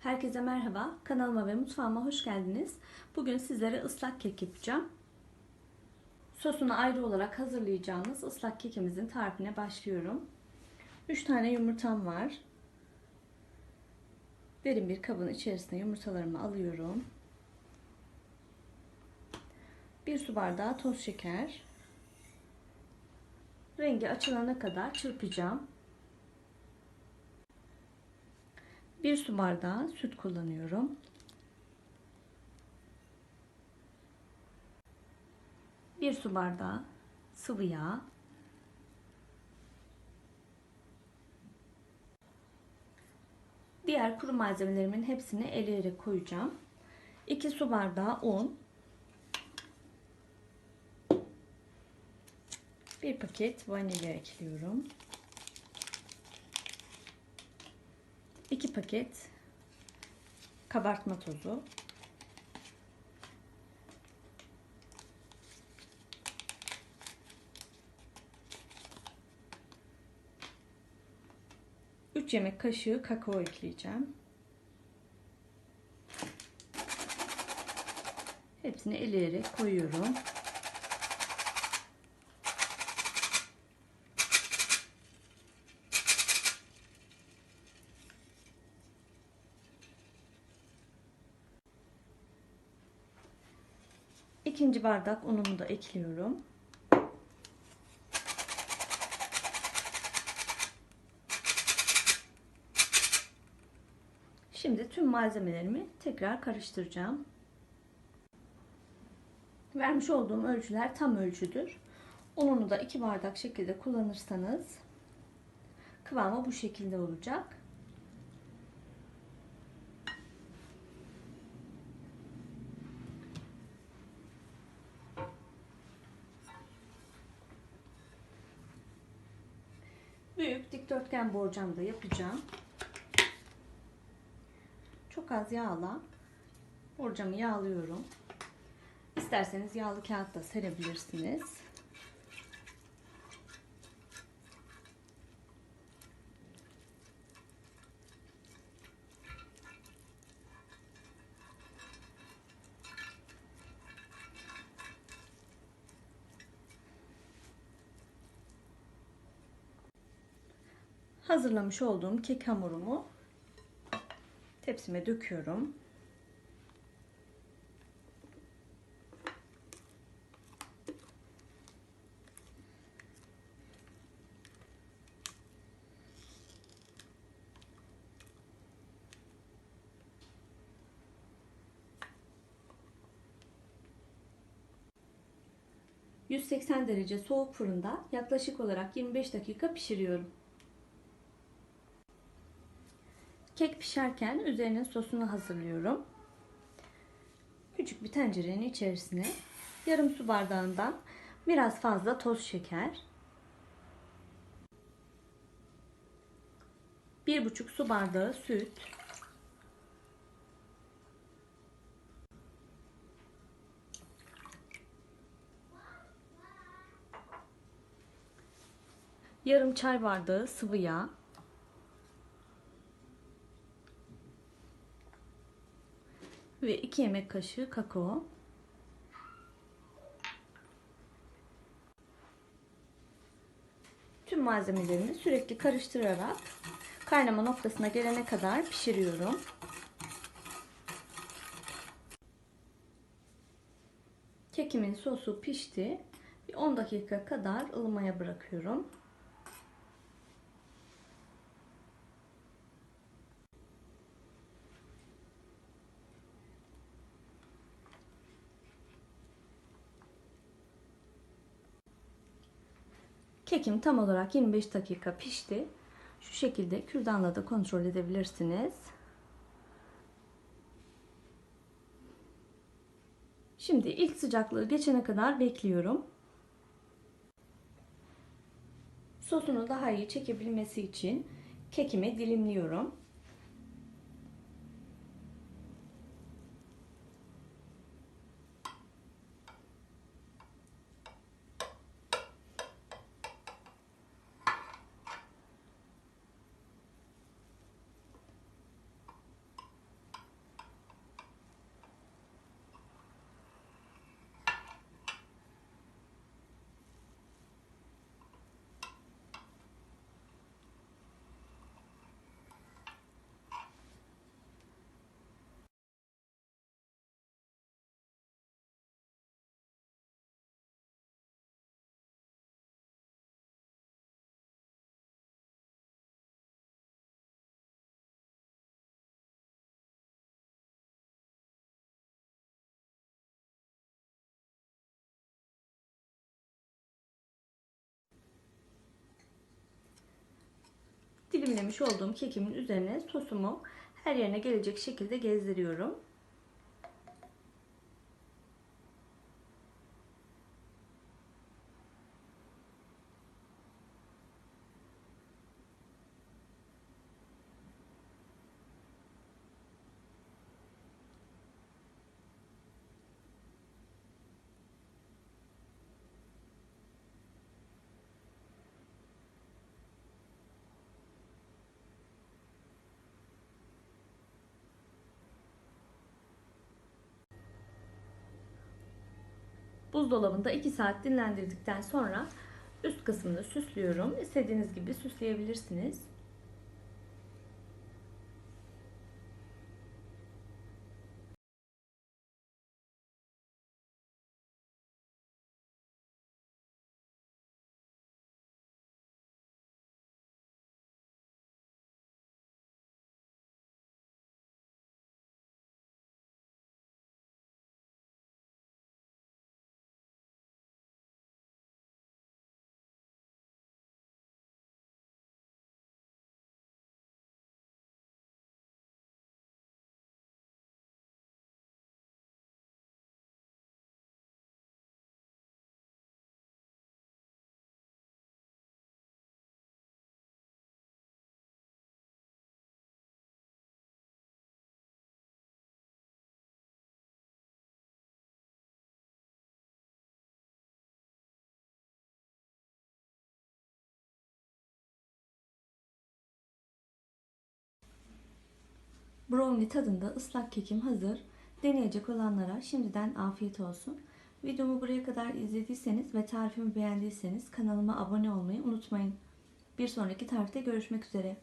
Herkese merhaba. Kanalıma ve mutfağıma hoş geldiniz. Bugün sizlere ıslak kek yapacağım. Sosunu ayrı olarak hazırlayacağımız ıslak kekimizin tarifine başlıyorum. 3 tane yumurtam var. Derin bir kabın içerisine yumurtalarımı alıyorum. 1 su bardağı toz şeker. Rengi açılana kadar çırpacağım. 1 su bardağı süt kullanıyorum. Bir su bardağı sıvı yağ. Diğer kuru malzemelerimin hepsini eleyerek koyacağım. 2 su bardağı un. 1 paket vanilya ekliyorum. 2 paket kabartma tozu. Üç yemek kaşığı kakao ekleyeceğim. Hepsini eleyerek koyuyorum. İkinci bardak unumu da ekliyorum. Şimdi tüm malzemelerimi tekrar karıştıracağım. Vermiş olduğum ölçüler tam ölçüdür. Ununu da 2 bardak şekilde kullanırsanız kıvamı bu şekilde olacak. Büyük dikdörtgen borcamda yapacağım. Çok az yağla borcamı yağlıyorum. İsterseniz yağlı kağıt da serebilirsiniz. Hazırlamış olduğum kek hamurumu tepsime döküyorum. ...180 derece soğuk fırında yaklaşık olarak 25 dakika pişiriyorum. Kek pişerken üzerinin sosunu hazırlıyorum. Küçük bir tencerenin içerisine yarım su bardağından biraz fazla toz şeker, bir buçuk su bardağı süt, yarım çay bardağı sıvı yağ, ve 2 yemek kaşığı kakao. Tüm malzemelerimi sürekli karıştırarak kaynama noktasına gelene kadar pişiriyorum. Kekimin sosu pişti. Bir 10 dakika kadar ılımaya bırakıyorum. Kekim tam olarak 25 dakika pişti. Şu şekilde kürdanla da kontrol edebilirsiniz. Şimdi ilk sıcaklığı geçene kadar bekliyorum. Sosunu daha iyi çekebilmesi için kekimi dilimliyorum. Dilimlemiş olduğum kekimin üzerine sosumu her yerine gelecek şekilde gezdiriyorum. Buzdolabında 2 saat dinlendirdikten sonra üst kısmını süslüyorum. İstediğiniz gibi süsleyebilirsiniz. Brownie tadında ıslak kekim hazır. Deneyecek olanlara şimdiden afiyet olsun. Videomu buraya kadar izlediyseniz ve tarifimi beğendiyseniz kanalıma abone olmayı unutmayın. Bir sonraki tarifte görüşmek üzere.